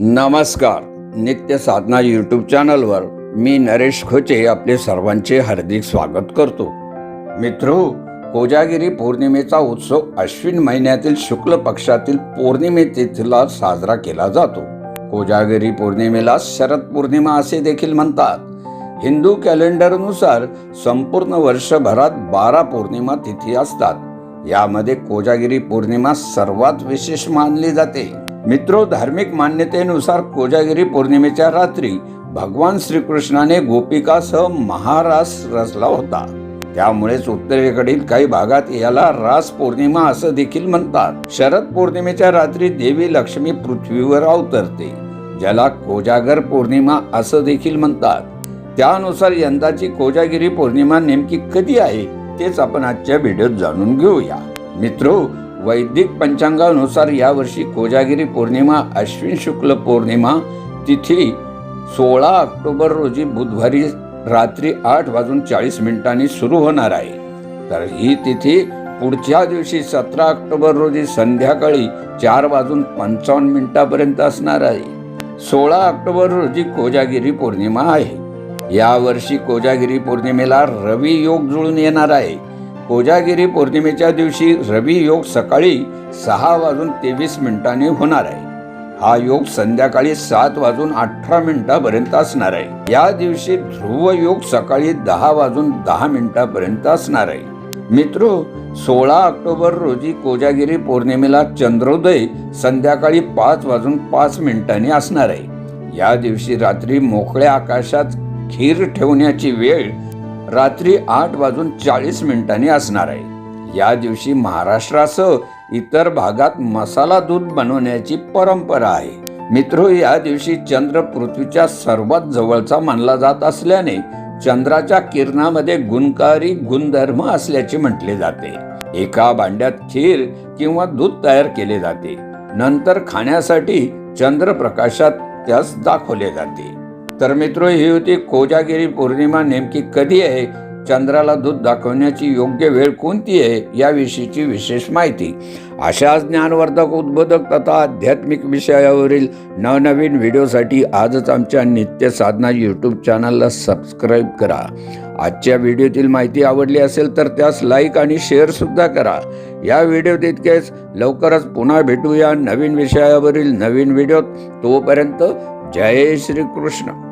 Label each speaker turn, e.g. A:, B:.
A: नमस्कार. नित्य साधना यूट्यूब चॅनलवर मी नरेश खोचे आपले सर्वांचे हार्दिक स्वागत करतो. मित्रो कोजागिरी पौर्णिमेचा उत्सव अश्विन महिन्यातील शुक्ल पक्षातील पौर्णिमे तिथीला साजरा केला जातो. कोजागिरी पौर्णिमेला शरद पौर्णिमा असे देखील म्हणतात. हिंदू कॅलेंडरनुसार संपूर्ण वर्षभरात बारा पौर्णिमा तिथी असतात. यामध्ये कोजागिरी पौर्णिमा सर्वात विशेष मानली जाते. मित्रो धार्मिक मान्यतेनुसार कोजागिरी पौर्णिमेच्या रात्री भगवान श्रीकृष्णाने गोपिकासह महारास रचला होता. त्यामुळेच उत्तरेकडील काही भागात याला रास पौर्णिमा असं देखील म्हणतात. शरद पौर्णिमेच्या रात्री देवी लक्ष्मी पृथ्वीवर अवतरते ज्याला कोजागर पौर्णिमा असं देखील म्हणतात. त्यानुसार यंदाची कोजागिरी पौर्णिमा नेमकी कधी आहे तेच आपण आजच्या व्हिडिओत जाणून घेऊया. मित्रो वैदिक पंचांगानुसार यावर्षी कोजागिरी पौर्णिमा अश्विन शुक्ल पौर्णिमा तिथी सोळा ऑक्टोबर रोजी बुधवारी रात्री आठ वाजून चाळीस मिनिटांनी सुरू होणार आहे. तर ही तिथी पुढच्या दिवशी सतरा ऑक्टोबर रोजी संध्याकाळी चार वाजून पंचावन्न मिनिटापर्यंत असणार आहे. सोळा ऑक्टोबर रोजी कोजागिरी पौर्णिमा आहे. यावर्षी कोजागिरी पौर्णिमेला रवी योग जुळून येणार आहे. कोजागिरी पौर्णिमेच्या दिवशी रवी योग सकाळी सहा वाजून तेवीस मिनिटांनी होणार आहे. हा योग संध्याकाळी सात वाजून अठरा मिनिटापर्यंत असणार आहे. या दिवशी ध्रुव योग सकाळी दहा वाजून दहा मिनिटापर्यंत असणार आहे. मित्र सोळा ऑक्टोबर रोजी कोजागिरी पौर्णिमेला चंद्रोदय संध्याकाळी पाच वाजून पाच मिनिटांनी असणार आहे. या दिवशी रात्री मोकळ्या आकाशात खीर ठेवण्याची वेळ रात्री आठ वाजून चाळीस मिनिटांनी असणार आहे. या दिवशी महाराष्ट्रासह इतर भागात मसाला दूध बनवण्याची परंपरा आहे. मित्र या दिवशी चंद्र पृथ्वीच्या सर्वात जवळचा मानला जात असल्याने चंद्राच्या किरणामध्ये गुणकारी गुणधर्म असल्याचे म्हटले जाते. एका भांड्यात खीर किंवा दूध तयार केले जाते. नंतर खाण्यासाठी चंद्रप्रकाशात त्यास दाखवले जाते. तर मित्र ही होती कोजागिरी पौर्णिमा नेमकी कधी आहे? चंद्राला दूध दाखवण्याची योग्य वेळ कोणती आहे? याविषयीची विशेष माहिती. अशाच ज्ञानवर्धक उद्बोधक तथा आध्यात्मिक विषयावरील नवनवीन व्हिडिओसाठी आजच आमच्या नित्य साधना यूट्यूब चॅनलला सबस्क्राईब करा. आजच्या व्हिडिओतील माहिती आवडली असेल तर त्यास लाईक आणि शेअर सुद्धा करा. या व्हिडिओत इतकेच. लवकरच पुन्हा भेटूया नवीन विषयावरील नवीन व्हिडिओत. तोपर्यंत जय श्री कृष्ण